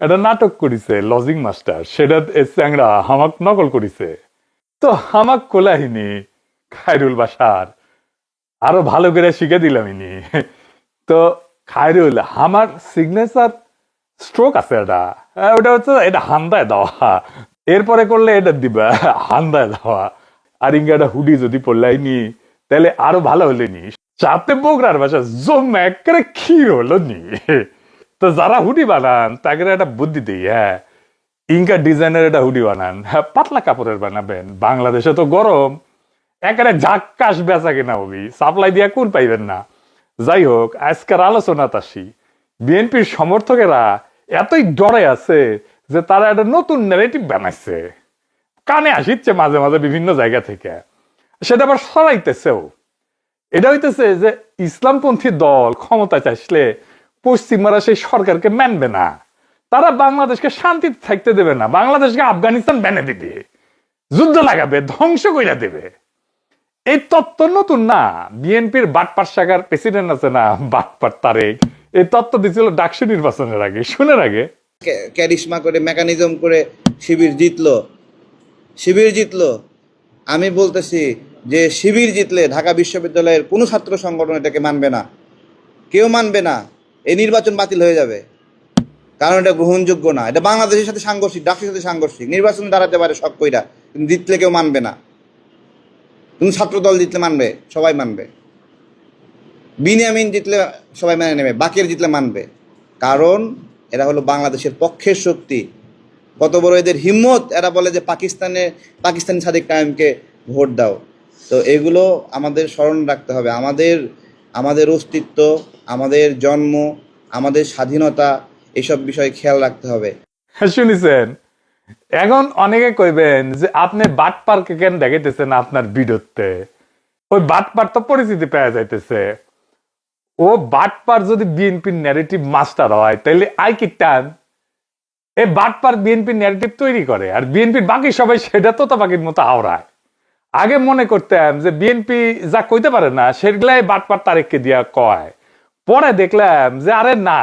একটা নাটক করিছে, লজিং মাস্টার। সেটা এ চ্যাংরা হামাক নকল করিছে। তো হামাক কোলাহিনি, খায়রুল বাসার আরও ভালো করে শিখে দিলাম ইনি। তো খায়রুল আমার সিগনেচার স্ট্রোক আছে এটা। ওটা হচ্ছে এটা হান্দায় দেওয়া। এরপরে করলে এটা দিবা, হান্দায় দেওয়া। আর ইঙ্গাটা হুডি যদি পড়লাইনি তাহলে আরও ভালো হলে নি চাতে বগরার বাসা জম একেবারে ক্ষীর হলো নি। তো যারা হুডি বানান, তাকে একটা বুদ্ধি দিই হ্যাঁ। ইনকা ডিজাইনের একটা হুডি বানান হ্যাঁ পাতলা কাপড়ের বানাবেন। বাংলাদেশে তো গরম। একেবারে ঝাক্কাস বেচা কিনা হবি সাপ্লাই দিয়া কোন পাইবেন না। যাই হোক, আজকের আলোচনাত আসি বিএনপির সমর্থকেরা এতই ডরে আছে যে তারা একটা নতুন নেগেটিভ বানাইছে। কানে আসিচ্ছে মাঝে মাঝে বিভিন্ন জায়গা থেকে। সেটা আবার সরাইতেছেও। এটা হইতেছে যে ইসলামপন্থী দল ক্ষমতা আসলে পশ্চিমারা সেই সরকারকে মানবে না। তারা বাংলাদেশকে শান্তিতে থাকতে দেবে না। বাংলাদেশকে আফগানিস্তান ব্যানে দিবে। যুদ্ধ লাগাবে, ধ্বংস কইরা দেবে। এই তত্ত্ব নতুন না। বিএনপির বাটপার শাখার প্রেসিডেন্ট আছে না বাটপার তারেক। এই তত্ত্ব দিছিল ডাকসু নির্বাচনের আগে। শুনের আগে। ক্যা- ক্যারিশমা করে, মেকানিজম করে শিবির জিতলো। শিবির জিতলো। আমি বলতেছি যে শিবির জিতলে ঢাকা বিশ্ববিদ্যালয়ের কোনো ছাত্র সংগঠন এটাকে মানবে না। কেউ মানবে না। এই নির্বাচন বাতিল হয়ে যাবে। কারণ এটা গ্রহণযোগ্য না। এটা বাংলাদেশের সাথে সাংঘর্ষিক ডাকের সাথে সাংঘর্ষিক। নির্বাচনে দাঁড়াতে পারে সব কইরা, কিন্তু জিতলে কেউ মানবে না। তুমি ছাত্র দল জিতলে মানবে, সবাই মানবে। বিনিয়ামিন জিতলে সবাই মেনে নেবে, বাকির জিতলে মানবে। কারণ এরা হলো বাংলাদেশের পক্ষের শক্তি। কত বড় এদের হিম্মত, এরা বলে যে পাকিস্তানে, পাকিস্তানি সাদিক কায়েমকে ভোট দাও। তো এগুলো আমাদের স্মরণ রাখতে হবে। আমাদের আমাদের অস্তিত্ব আমাদের জন্ম, আমাদের স্বাধীনতা, এসব বিষয়ে খেয়াল রাখতে হবে। শুনিছেন? এখন অনেকে কইবেন যে আপনি বাট পার্কে কেন দেখাইতেছেন আপনার বিরুদ্ধে? ওই বাট পার তো পরিচিতি পাওয়া যাইতেছে। ও বাট পার যদি বিএনপির ন্যারেটিভ মাস্টার হয় তাহলে আই কি টান? এই বাট পার বিএনপির ন্যারেটিভ তৈরি করে, আর বিএনপির বাকি সবাই সেটা তো বাকির মতো আওড়ায় আগে মনে করতাম যে বিএনপি যা কইতে পারে না, সেগুলাই বাটপার তারেককে দিয়া কয়। পরে দেখলাম যে, আরে না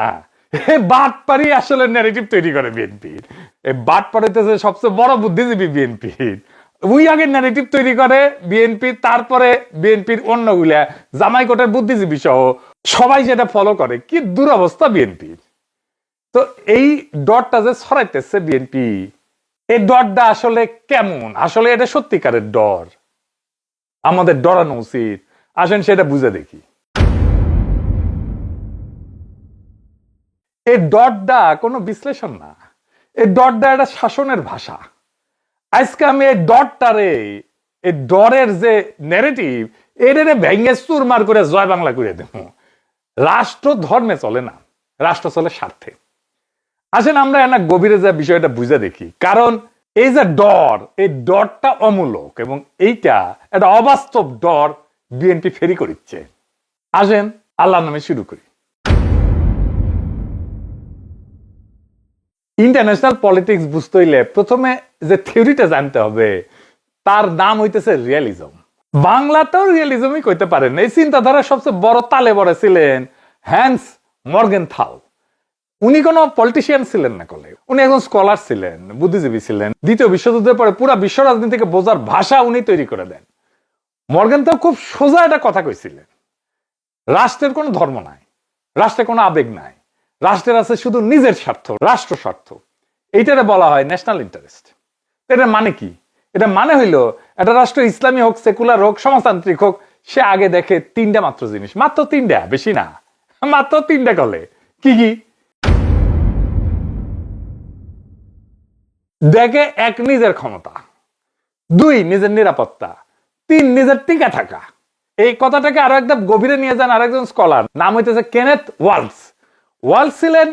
এই বাটপারই আসলে ন্যারেটিভ তৈরি করে বিএনপির বাটপার সবচেয়ে বড় বুদ্ধিজীবী বিএনপির আগে ন্যারেটিভ তৈরি করে বিএনপি তারপরে বিএনপির অন্যগুলা জামাই কোটের বুদ্ধিজীবী সহ সবাই সেটা ফলো করে, কি দুরবস্থা বিএনপির তো এই ডটটা যে ছড়াইতেছে বিএনপি এই ডরটা আসলে কেমন? আসলে এটা সত্যিকারের ডর। আমাদের ডরানো উচিত। আসেন সেটা বুঝে দেখি। এই ডটটা কোনো বিশ্লেষণ না। এই ডটটা একটা শাসনের ভাষা। আজকে আমি এই ডটটারে এই ডরের যে নেরেটিভ এটারে ভেঙে চুরমার করে জয় বাংলা করে দেব। রাষ্ট্র ধর্মে চলে না, রাষ্ট্র চলে স্বার্থে। আসেন আমরা এনা গভীরে যা বিষয়টা বুঝে দেখি। কারণ এই যে ডর, এই ডরটা অমূলক এবং এইটা একটা অবাস্তব ডর বিএনপি ফেরি করিচ্ছে। আসেন আল্লাহ নামে শুরু করি। ইন্টারন্যাশনাল পলিটিক্স বুঝতে হইলে প্রথমে যে থিওরিটা জানতে হবে, তার নাম হইতেছে রিয়ালিজম বাংলাতেও রিয়ালিজমই কইতে পারেন। এই চিন্তাধারা সবচেয়ে বড় তালে বড় ছিলেন হ্যান্স মর্গেন থাল উনি কোনো পলিটিশিয়ান ছিলেন না কলে। উনি একজন স্কলার ছিলেন, বুদ্ধিজীবী ছিলেন। দ্বিতীয় বিশ্বযুদ্ধের পরে পুরো বিশ্ব রাজনীতিকে বোঝার ভাষা উনি তৈরি করে দেন। মর্গেন তো খুব সোজা একটা কথা কইছিলেন। রাষ্ট্রের কোনো ধর্ম নাই। রাষ্ট্রের কোনো আবেগ নাই। রাষ্ট্রের আছে শুধু নিজের স্বার্থ, রাষ্ট্র স্বার্থ। এইটারে বলা হয় ন্যাশনাল ইন্টারেস্ট এটা মানে কি? এটা মানে হইল, একটা রাষ্ট্র ইসলামী হোক সেকুলার হোক, সমাজতান্ত্রিক হোক, সে আগে দেখে তিনটা মাত্র জিনিস। মাত্র তিনটা, বেশি না। মাত্র তিনটা কলে। কি কি? দেখে এক নিজের ক্ষমতা, দুই নিজের নিরাপত্তা, তিন নিজের টিকা থাকা। এই কথাটাকে আরও একদম গভীরে নিয়ে যান আরেকজন স্কলার নাম হইতেছে কেনেথ ওয়ালস ওয়ালস ছিলেন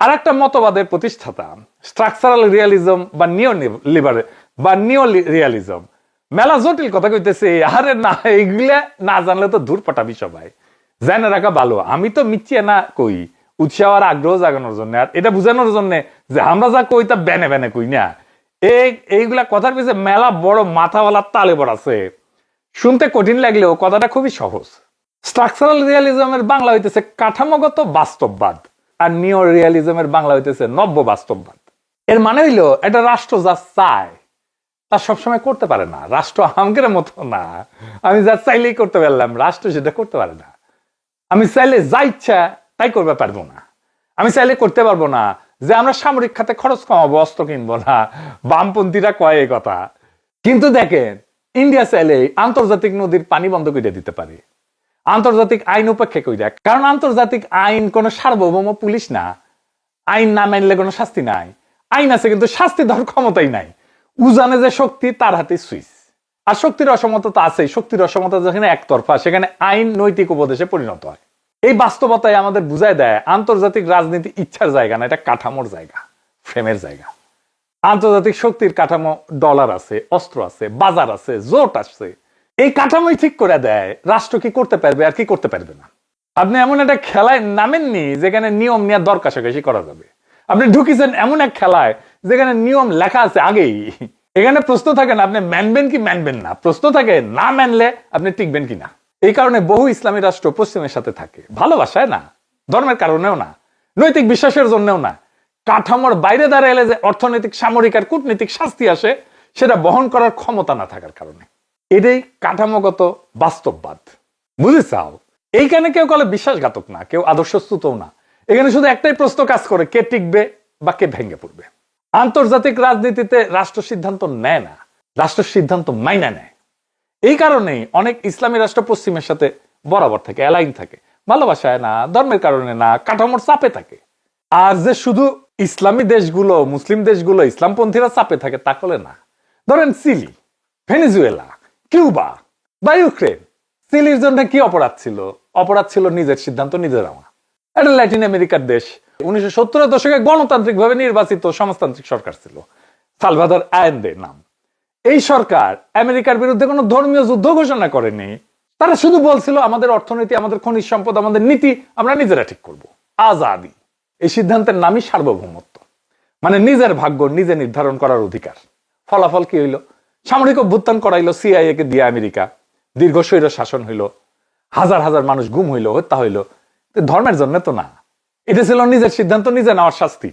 আর একটা মতবাদের প্রতিষ্ঠাতা স্ট্রাকচারাল রিয়ালিজম বা নিও লিবার বা নিও রিয়ালিজম মেলা জটিল কথা কইতেছে, আরে না, এইগুলা না জানলে তো দূর পাঠাবি সবাই। জানে রাখা ভালো, আমি তো মিচ্ছিয়ে না কই, উৎসাহ আর আগ্রহ জাগানোর জন্য। আর এটা বুঝানোর জন্য যে আমরা যা কই তা বেনে বেনে কই না। এই, এইগুলা কথার পিছনে মেলা বড় মাথাওয়ালা তালে বড় আছে। শুনতে কঠিন লাগলেও কথাটা খুবই সহজ। স্ট্রাকচারাল রিয়ালিজমের বাংলা হইতেছে কাঠামোগত বাস্তববাদ আর নিও রিয়ালিজমের বাংলা হইতেছে নব্য বাস্তববাদ। এর মানে হইল একটা রাষ্ট্র যা চায়, তা সবসময় করতে পারে না। রাষ্ট্র আমগের মতো না। আমি যা চাইলেই করতে পারলাম, রাষ্ট্র সেটা করতে পারে না। আমি চাইলে যা ইচ্ছা তাই করতে পারব না। আমি চাইলে করতে পারব না যে আমরা সামরিক খাতে খরচ কমাবো, অস্ত্র কিনবো না, বামপন্থীরা কয় এই কথা। কিন্তু দেখেন, ইন্ডিয়া চাইলে আন্তর্জাতিক নদীর পানি বন্ধ করে দিতে পারে। আন্তর্জাতিক আইন উপেক্ষা করে কারণ আন্তর্জাতিক আইন কোনো সার্বভৌম পুলিশ না। আইন না মানলে কোনো শাস্তি নাই। আইন আছে কিন্তু শাস্তি দেওয়ার ক্ষমতাই নাই। উজানে যে শক্তি, তার হাতে সুইচ। আর শক্তির অসমতা তো আছে শক্তির অসমতা যেখানে একতরফা, সেখানে আইন নৈতিক উপদেশে পরিণত হয়। এই বাস্তবতায় আমাদের বুঝায় দেয়, আন্তর্জাতিক রাজনীতি ইচ্ছার জায়গা না, এটা কাঠামোর জায়গা, ফ্রেমের জায়গা। আন্তর্জাতিক শক্তির কাঠামো ডলার আছে, অস্ত্র আছে, বাজার আছে, জোট আছে। এই কাঠামোই ঠিক করে দেয়, রাষ্ট্র কি করতে পারবে আর কি করতে পারবে না। আপনি এমন একটা খেলায় নামেননি যেখানে নিয়ম নিয়ে দর কাছাকাছি করা যাবে। আপনি ঢুকিছেন এমন এক খেলায় যেখানে নিয়ম লেখা আছে আগেই। এখানে প্রশ্ন থাকে না, আপনি মানবেন কি মানবেন না। প্রশ্ন থাকে, না মানলে আপনি টিকবেন কি না? এই কারণে বহু ইসলামী রাষ্ট্র পশ্চিমের সাথে থাকে। ভালোবাসায় না, ধর্মের কারণেও না, নৈতিক বিশ্বাসের জন্যও না। কাঠামোর বাইরে দাঁড়াইলে যে অর্থনৈতিক, সামরিক আর কূটনৈতিক শাস্তি আসে, সেটা বহন করার ক্ষমতা না থাকার কারণে। এটাই কাঠামোগত বাস্তববাদ। বুঝেছাও? এইখানে কেউ কলে বিশ্বাসঘাতক না, কেউ আদর্শচ্যুতও না। এখানে শুধু একটাই প্রশ্ন কাজ করে, কে টিকবে বা কে ভেঙে পড়বে। আন্তর্জাতিক রাজনীতিতে রাষ্ট্র সিদ্ধান্ত নেয় না রাষ্ট্র সিদ্ধান্ত মাইনা নেয়। এই কারণেই অনেক ইসলামী রাষ্ট্র পশ্চিমের সাথে বরাবর থাকে, অ্যালাইন থাকে। ভালোবাসায় না, ধর্মের কারণে না, কাঠামোর চাপে থাকে। আর যে শুধু ইসলামী দেশগুলো, মুসলিম দেশগুলো, ইসলামপন্থীরা চাপে থাকে তা করলে না। ধরেন চিলি, ভেনিজুয়েলা কিউবা বা ইউক্রেন। চিলির জন্য কি অপরাধ ছিল? অপরাধ ছিল নিজের সিদ্ধান্ত, নিজের নেওয়া এটা ল্যাটিন আমেরিকার দেশ। উনিশশো সত্তরের দশকে গণতান্ত্রিক ভাবে নির্বাচিত সমাজতান্ত্রিক সরকার ছিল। সালভাদর আয়েন্দে নাম। এই সরকার আমেরিকার বিরুদ্ধে কোনো ধর্মীয় যুদ্ধ ঘোষণা করেনি। তারা শুধু বলছিল, আমাদের অর্থনীতি, আমাদের খনিজ সম্পদ, আমাদের নীতি, আমরা নিজেরা ঠিক করব। আজাদি। এই সিদ্ধান্তের নামই সার্বভৌমত্ব। মানে নিজের ভাগ্য নিজে নির্ধারণ করার অধিকার। ফলাফল কি হইল? সামরিক অভ্যুত্থান করাইলো সিআইএ কে দিয়ে আমেরিকা। দীর্ঘ স্বৈর শাসন হইল। হাজার হাজার মানুষ গুম হইল, হত্যা হইল। ধর্মের জন্য তো না। এটা ছিল নিজের সিদ্ধান্ত, নিজে নেওয়ার শাস্তি।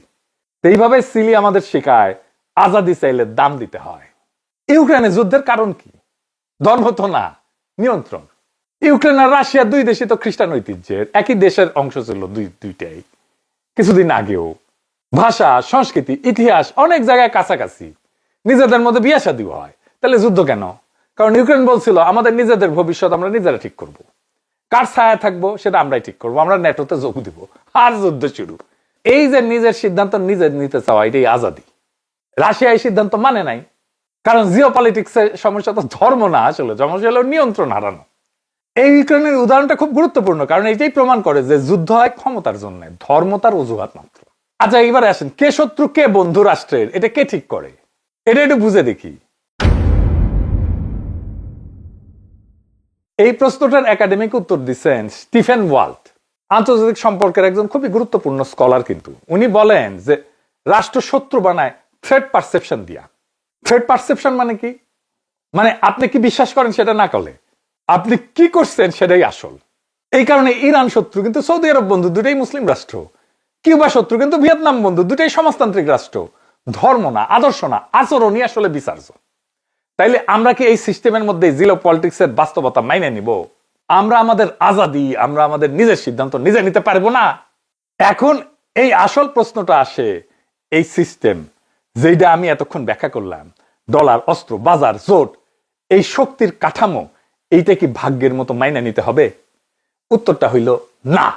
এইভাবে সিলি আমাদের শেখায় আজাদি চাইলে দাম দিতে হয়। ইউক্রেনে যুদ্ধের কারণ কি? ধর্ম তো না, নিয়ন্ত্রণ। ইউক্রেন আর রাশিয়া দুই দেশই তো খ্রিস্টান ঐতিহ্যের। একই দেশের অংশ ছিল দুই, দুইটাই। কিছুদিন আগেও। ভাষা, সংস্কৃতি, ইতিহাস অনেক জায়গায় কাছাকাছি। নিজেদের মধ্যে বিয়ে শাদিও হয়। তাহলে যুদ্ধ কেন? কারণ ইউক্রেন বলছিল, আমাদের নিজেদের ভবিষ্যৎ আমরা নিজেরা ঠিক করব। কার ছায়া থাকব সেটা আমরাই ঠিক করব, আমরা নেটোতে যোগ দিব। আর যুদ্ধ শুরু। এই যে নিজের সিদ্ধান্ত নিজে নিতে চাওয়া, এটাই আজাদি। রাশিয়া এই সিদ্ধান্ত মানে নাই, কারণ জিও পলিটিক্সের সমস্যা তো ধর্ম না আসলে, সমস্যা হলো নিয়ন্ত্রণ হারানো। এই ইউক্রেনের উদাহরণটা খুব গুরুত্বপূর্ণ, কারণ এটাই প্রমাণ করে যে যুদ্ধ হয় ক্ষমতার জন্য, ধর্ম তার অজুহাত মাত্র। আচ্ছা এবারে আসেন, কে শত্রু, কে বন্ধু রাষ্ট্রের, এটা কে ঠিক করে? এটা একটু বুঝে দেখি। এই প্রশ্নটার একাডেমিক উত্তর দিচ্ছেন স্টিফেন ওয়াল্ট, আন্তর্জাতিক সম্পর্কের একজন খুবই গুরুত্বপূর্ণ স্কলার কিন্তু। উনি বলেন যে রাষ্ট্র শত্রু বানায় থ্রেড পারসেপশন দিয়া। থ্রেড পারসেপশন মানে কি? মানে আপনি কি বিশ্বাস করেন সেটা না করলে? আপনি কি করছেন সেটাই আসল। এই কারণে ইরান শত্রু কিন্তু সৌদি আরব বন্ধু, দুটাই মুসলিম রাষ্ট্র। কিউবা শত্রু কিন্তু ভিয়েতনাম বন্ধু, দুটাই সমাজতান্ত্রিক রাষ্ট্র। ধর্ম না, আদর্শ না, আচরণই আসলে বিচার্য তাইলে আমরা কি এই সিস্টেমের মধ্যে জিলো পলিটিক্সের বাস্তবতা মাইনে নিব? আমরা আমাদের আজাদি আমরা আমাদের নিজের সিদ্ধান্ত নিজে নিতে পারব না? এখন এই আসল প্রশ্নটা আসে এই সিস্টেম যেটা আমি এতক্ষণ ব্যাখ্যা করলাম ডলার অস্ত্র বাজার জোট এই শক্তির কাঠামো এইটা কি ভাগ্যের মতো মাইনে নিতে হবে? উত্তরটা হইল না।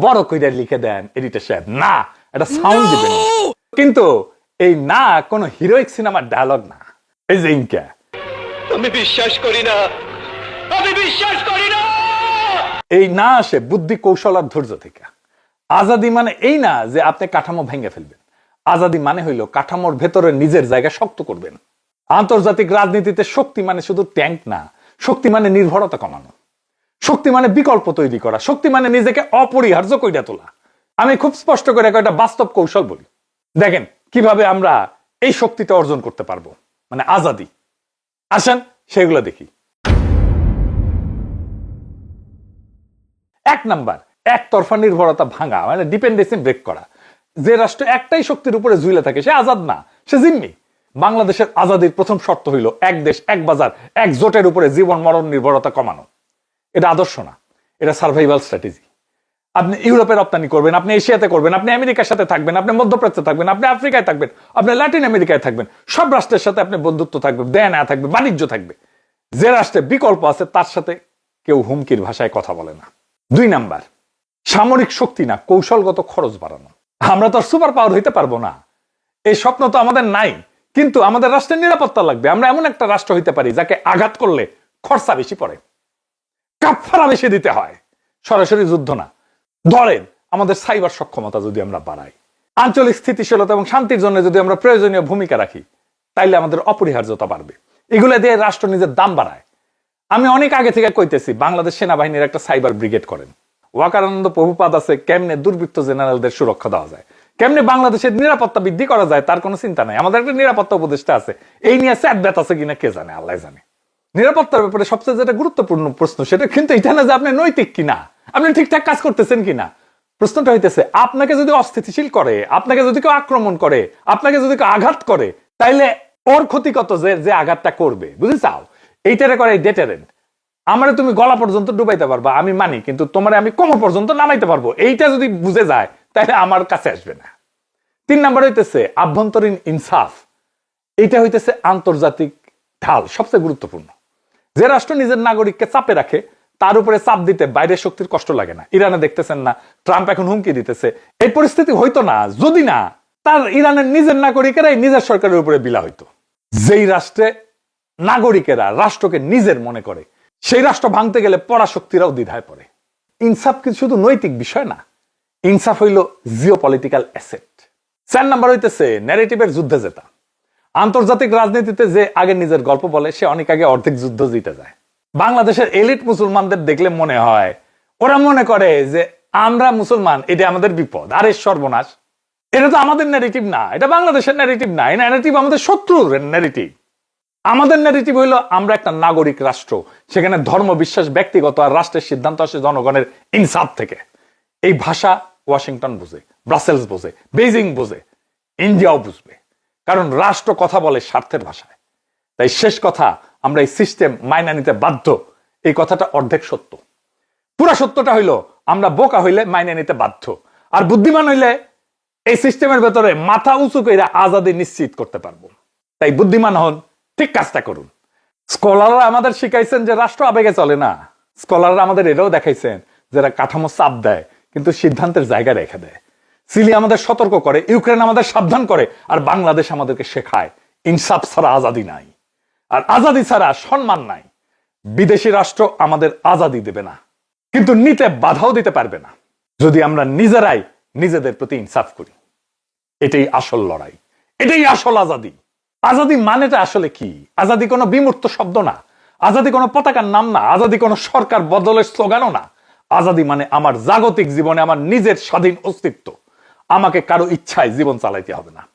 বড় কইরা লিখে দেন এডিটর সাহেব না। এটা সাউন্ড দিবেন। কিন্তু এই না কোনো হিরোইক সিনেমার ডায়লগ না। আমি বিশ্বাস করি না। আমি বিশ্বাস করি না। এই না আসে বুদ্ধি কৌশল আর ধৈর্য থেকে। আজাদি মানে এই না যে আপনি কাঠামো ভেঙে ফেলবেন। আজাদি মানে হইল কাঠামোর ভেতরে নিজের জায়গা শক্ত করবেন। আন্তর্জাতিক রাজনীতিতে শক্তি মানে শুধু ট্যাঙ্ক না শক্তি মানে নির্ভরতা কমানো। শক্তি মানে বিকল্প তৈরি করা শক্তি মানে নিজেকে অপরিহার্য কইরা তোলা। আমি খুব স্পষ্ট করে একটা বাস্তব কৌশল বলি। দেখেন কীভাবে আমরা এই শক্তিটা অর্জন করতে পারব। মানে আজাদি। আসেন, সেগুলো দেখি। এক নাম্বার, একতরফা নির্ভরতা ভাঙা মানে ডিপেন্ডেন্সি ব্রেক করা। যে রাষ্ট্র একটাই শক্তির উপরে ঝুলে থাকে, সে আজাদ না, সে জিম্মি। বাংলাদেশের আজাদির প্রথম শর্ত হইল এক দেশ, এক বাজার, এক জোটের উপরে জীবন মরণ নির্ভরতা কমানো। এটা আদর্শ না, এটা সার্ভাইভাল স্ট্র্যাটেজি আপনি ইউরোপে রপ্তানি করবেন, আপনি এশিয়াতে করবেন, আপনি আমেরিকার সাথে থাকবেন, আপনি মধ্যপ্রাচ্যে থাকবেন, আপনি আফ্রিকায় থাকবেন, আপনি ল্যাটিন আমেরিকায় থাকবেন, সব রাষ্ট্রের সাথে আপনি বন্ধুত্ব থাকবে, দেয় না থাকবে, বাণিজ্য থাকবে। যে রাষ্ট্রে বিকল্প আছে, তার সাথে কেউ হুমকির ভাষায় কথা বলে না। দুই নাম্বার, সামরিক শক্তি না, কৌশলগত খরচ বাড়ানো। আমরা তো সুপার পাওয়ার হইতে পারব না। এই স্বপ্ন তো আমাদের নাই, কিন্তু আমাদের রাষ্ট্রের নিরাপত্তা লাগবে। আমরা এমন একটা রাষ্ট্র হইতে পারি, যাকে আঘাত করলে খরচা বেশি পড়ে। কাপফারা বেশি দিতে হয়। সরাসরি যুদ্ধ না। ধরেন, আমাদের সাইবার সক্ষমতা যদি আমরা বাড়াই, আঞ্চলিক স্থিতিশীলতা এবং শান্তির জন্য যদি আমরা প্রয়োজনীয় ভূমিকা রাখি, তাইলে আমাদের অপরিহার্যতা বাড়বে। এগুলো দিয়ে রাষ্ট্র নিজের দাম বাড়ায়। আমি অনেক আগে থেকে কইতেছি, বাংলাদেশ সেনাবাহিনীর একটা সাইবার ব্রিগেড করেন। ওয়াকারানন্দ প্রভুপাদ আছে, কেমনে দুর্বৃত্ত জেনারেলদের সুরক্ষা দেওয়া যায়? কেমনে বাংলাদেশের নিরাপত্তা বৃদ্ধি করা যায়, তার কোনো চিন্তা নাই। আমাদের একটা নিরাপত্তা উপদেষ্টা আছে, এই নিয়ে স্যাট ব্যাত আছে কিনা কে জানে আল্লাহ জানে। নিরাপত্তার ব্যাপারে সবচেয়ে যেটা গুরুত্বপূর্ণ প্রশ্ন সেটা কিন্তু এটা না যে আপনি নৈতিক কিনা। আপনি ঠিকঠাক কাজ করতেছেন কিনা? প্রশ্নটা হইতেছে, আপনাকে যদি অস্থিতিশীল করে, আপনাকে যদি কেউ আক্রমণ করে, আপনাকে যদি কেউ আঘাত করে, তাইলে ওর ক্ষতি কত যে যে আঘাতটা করবে বুঝে চাও এইটারে করে ডেটারেন্ট আমারে তুমি গলা পর্যন্ত ডুবাইতে পারবা, আমি মানি, কিন্তু তোমারে আমি কোমর পর্যন্ত নামাইতে পারব। এইটা যদি বুঝে যায় তাহলে আমার কাছে আসবে না। তিন নাম্বার হইতেছে, আভ্যন্তরীণ ইনসাফ। এটা হইতেছে আন্তর্জাতিক ঢাল, সবচেয়ে গুরুত্বপূর্ণ। যে রাষ্ট্র নিজের নাগরিককে চাপে রাখে তার উপরে চাপ দিতে বাইরের শক্তির কষ্ট লাগে না। ইরানে দেখতেছেন না, ট্রাম্প এখন হুমকি দিতেছে। এই পরিস্থিতি হইতো না, যদি না, তার ইরানের নিজের নাগরিকেরাই নিজের সরকারের উপরে বিলা হইতো। যেই রাষ্ট্রে নাগরিকেরা রাষ্ট্রকে নিজের মনে করে, সেই রাষ্ট্র ভাঙতে গেলে পরাশক্তিরাও দ্বিধায় পড়ে। ইনসাফ কিন্তু শুধু নৈতিক বিষয় না, ইনসাফ হইল জিও পলিটিক্যাল অ্যাসেট। চার নাম্বার হইতেছে ন্যারেটিভের যুদ্ধে জেতা। আন্তর্জাতিক রাজনীতিতে যে আগে নিজের গল্প বলে, সে অনেক আগে অর্ধেক যুদ্ধ জিতে যায়। বাংলাদেশের এলিট মুসলমানদের দেখলে মনে হয়, ওরা মনে করে যে আমরা মুসলমান এটা আমাদের বিপদ। আরে সর্বনাশ। এটা তো আমাদের ন্যারেটিভ না। এটা বাংলাদেশের ন্যারেটিভ না। এই ন্যারেটিভ আমাদের শত্রুর ন্যারেটিভ আমাদের ন্যারেটিভ হইল আমরা একটা নাগরিক রাষ্ট্র, সেখানে ধর্ম বিশ্বাস ব্যক্তিগত আর রাষ্ট্রের সিদ্ধান্ত আসে জনগণের ইনসাফ থেকে। এই ভাষা ওয়াশিংটন বোঝে, ব্রাসেলস বোঝে বেজিং বোঝে, ইন্ডিয়াও বুঝবে। কারণ রাষ্ট্র কথা বলে স্বার্থের ভাষায়। তাই শেষ কথা আমরা এই সিস্টেম মাইনা নিতে বাধ্য। এই কথাটা অর্ধেক সত্য। পুরা সত্যটা হইল, আমরা বোকা হইলে মাইনে নিতে বাধ্য। আর বুদ্ধিমান হইলে এই সিস্টেমের ভেতরে মাথা উঁচু করে আজাদি নিশ্চিত করতে পারব। তাই বুদ্ধিমান হন, ঠিক কাজটা করুন। স্কলাররা আমাদের শিখাইছেন যে রাষ্ট্র আবেগে চলে না। স্কলাররা আমাদের এটাও দেখাইছেন, যারা কাঠামো চাপ দেয়, কিন্তু সিদ্ধান্তের জায়গা রেখে দেয়। সিলি আমাদের সতর্ক করে ইউক্রেন আমাদের সাবধান করে, আর বাংলাদেশ আমাদেরকে শেখায়, ইনসাফ ছাড়া আজাদি নাই। আর আজাদি ছাড়া সম্মান নাই। বিদেশি রাষ্ট্র আমাদের আজাদি দেবে না। কিন্তু নিতে বাধাও দিতে পারবে না। যদি আমরা নিজেরাই নিজেদের প্রতি ইনসাফ করি। এটাই আসল লড়াই। এটাই আসল আজাদি। আজাদি মানেটা আসলে কি? আজাদি কোনো বিমূর্ত শব্দ না। আজাদি কোনো পতাকার নাম না। আজাদি কোনো সরকার বদলের স্লোগানও না। আজাদি মানে আমার জাগতিক জীবনে আমার নিজের স্বাধীন অস্তিত্ব। আমাকে কারও ইচ্ছায় জীবন চালাইতে হবে না।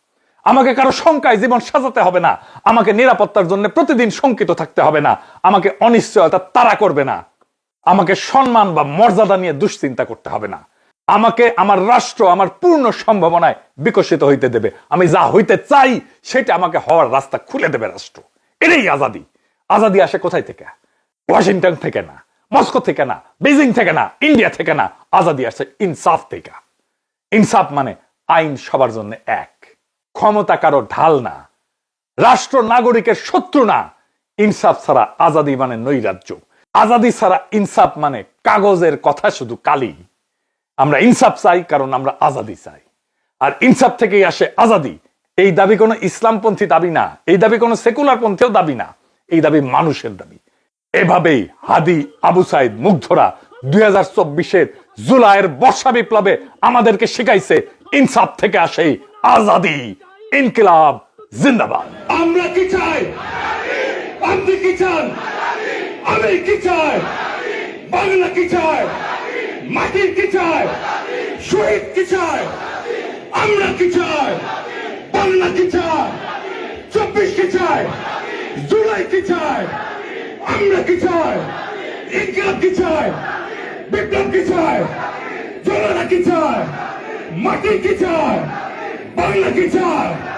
আমাকে কারও শঙ্কায় জীবন সাজাতে হবে না। আমাকে নিরাপত্তার জন্য প্রতিদিন শঙ্কিত থাকতে হবে না। আমাকে অনিশ্চয়তা তারা করবে না। আমাকে সম্মান বা মর্যাদা নিয়ে দুশ্চিন্তা করতে হবে না। আমাকে আমার রাষ্ট্র, আমার পূর্ণ সম্ভাবনায় বিকশিত হইতে দেবে। আমি যা হইতে চাই, সেটা আমাকে হওয়ার রাস্তা খুলে দেবে রাষ্ট্র। এটাই আজাদি। আজাদি আসে কোথায় থেকে? ওয়াশিংটন থেকে না, মস্কো থেকে না বেজিং থেকে না, ইন্ডিয়া থেকে না। আজাদি আসে ইনসাফ থেকে। ইনসাফ মানে আইন সবার জন্য এক। ক্ষমতা কারও ঢাল না, রাষ্ট্র নাগরিকের শত্রু না, ইনসাফ ছাড়া আজাদি মানে নৈরাজ্য। আজাদি ছাড়া ইনসাফ মানে কাগজের কথা শুধু কালি। আমরা ইনসাফ চাই কারণ আমরা আজাদি চাই। আর ইনসাফ থেকেই আসে আজাদি। এই দাবি কোনো ইসলামপন্থী দাবি না, এই দাবি কোনো সেকুলার পন্থীও দাবি না, এই দাবি মানুষের দাবি। এভাবেই হাদি আবু সাইদ মুগ্ধরা দুই হাজার চব্বিশের জুলাইয়ের বর্ষা বিপ্লবে আমাদেরকে শিখাইছে, ইনসাফ থেকে আসে আজাদি ইনকিলাব জিন্দাবাদ আমরা কি চাই আপনি কি চান আমি কি চাই বাংলা কি চায় মাটির কি চায় শহীদ কি চায় আমরা কি চাই বাংলা কি চায় চব্বিশ কি চায় জুলাই কি চায় আমরা কি চাই ইনকিলাব কি চায় বিপ্লব কি চায় জনতা কি চায় মাটি কি চায় বাংলা কি চায়